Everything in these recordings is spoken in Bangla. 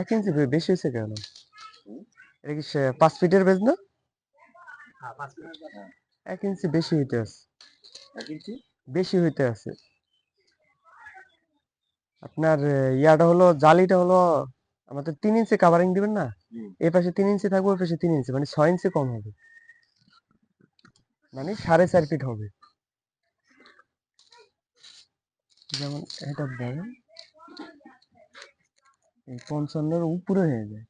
এক ইঞ্চি বেশি হয়েছে কেন? এটা কি পাঁচ ফিটের বেজ না? হ্যাঁ এক ইঞ্চি বেশি হইতে আছে। এক ইঞ্চি? বেশি হইতে আছে। আপনার ইয়াটা হলো জালিটা হলো আমাদের তিন ইঞ্চি কাভারিং দিবেন না। এই পাশে তিন ইঞ্চি থাকবে ওই পাশে তিন ইঞ্চি। মানে ছয় ইঞ্চি কম হবে। মানে সাড়ে চার ফিট হবে। যেমন এটা বড় এই পঞ্চান্নর উপরে হয়ে যায়।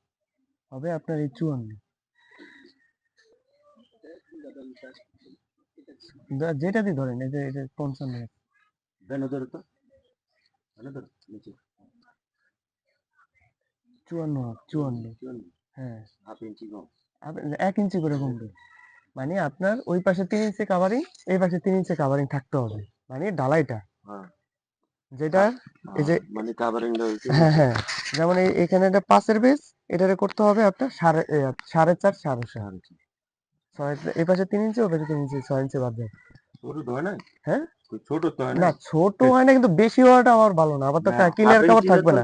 হবে আপনার এই চুয়ান্ন। যেটা দিয়ে ধরেন এই যে এটা পঞ্চান্ন। চুয়ান্ন চুয়ান্ন। হ্যাঁ। এক ইঞ্চি করে কমবে। মানে আপনার ওই পাশে তিন ইঞ্চি কাভারিং এই পাশে তিন ইঞ্চি কাভারিং থাকতে হবে। মানে ডালাইটা। হ্যাঁ। যেটা এই যে- মানে কাভারিংটা হ্যাঁ হ্যাঁ। যেমন এখানে একটা পাঁচের বেস এটারে করতে হবে আপনার সাড়ে সাড়ে চার সাড়ে চার ইঞ্চি। ছয় এই পাশে তিন ইঞ্চি ওই পাশে তিন ইঞ্চি ছয় ইঞ্চি বাদ না? হ্যাঁ? ছোট তো হয় না? না ছোট হয় না কিন্তু বেশি হওয়াটা আমার ভালো না। আবার তো ক্লিয়ার থাকবে না।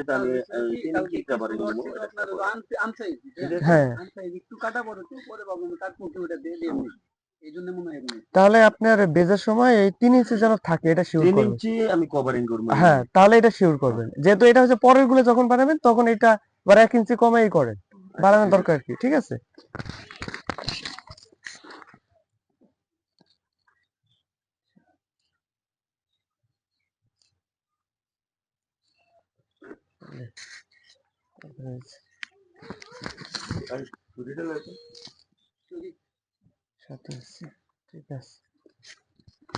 এটা? হ্যাঁ। একটু কাটা পরে তার ওটা দিয়ে দিয়ে তাহলে আপনার বেজের সময় এই তিন ইঞ্চি যেন থাকে এটা শিওর করবেন। ইঞ্চি আমি কভারিং করব। হ্যাঁ তাহলে এটা শিওর করবেন। যেহেতু এটা হচ্ছে পরেরগুলো যখন বানাবেন তখন এটা আবার এক ইঞ্চি কমেই করেন। বাড়ানোর দরকার কি ঠিক আছে? ছুরিটা সাথে আছে, ঠিক আছে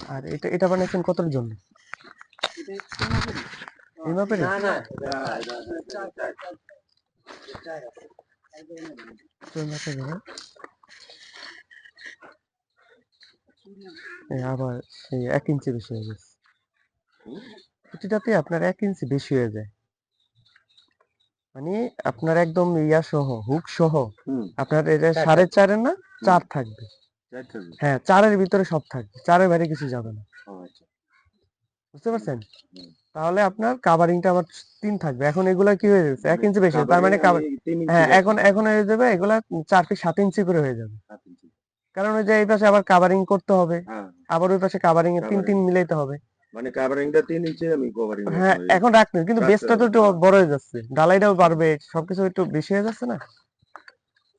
আর এটা এটা বানাইছেন কতর জন্য এই মাপের চার, চার, চার, চার? চুরি আবার সেই এক ইঞ্চি বেশি হয়ে গেছে? প্রতিটাতে আপনার এক ইঞ্চি বেশি হয়ে যায় মানে আপনার একদম ইয়া সহ হুক সহ আপনার এটা চার সাড়ে চারের না চার থাকবে। হ্যাঁ চারের ভিতরে সব থাকবে চারের বাইরে কিছু যাবে না। আচ্ছা। বুঝতে পারছেন? তাহলে আপনার কাভারিংটা আবার তিন থাকবে। এখন এগুলা কি হয়ে যাচ্ছে? এক ইঞ্চি বেশি তার মানে হ্যাঁ এখন এখন হয়ে যাবে এগুলা চার ফিট সাত ইঞ্চি করে হয়ে যাবে। কারণ ওই যে এই পাশে আবার কাভারিং করতে হবে। হ্যাঁ। আবার ওই পাশে কাভারিং এর তিন তিন মিলাইতে হবে। মানে কাভারিংটা তিন ইঞ্চি আমি কভারিং হ্যাঁ এখন রাখবেন কিন্তু বেসটা তো একটু হ্যাঁ। বড় হয়ে যাচ্ছে। ডালাইটাও বাড়বে সবকিছু একটু বেশি হয়ে যাচ্ছে না?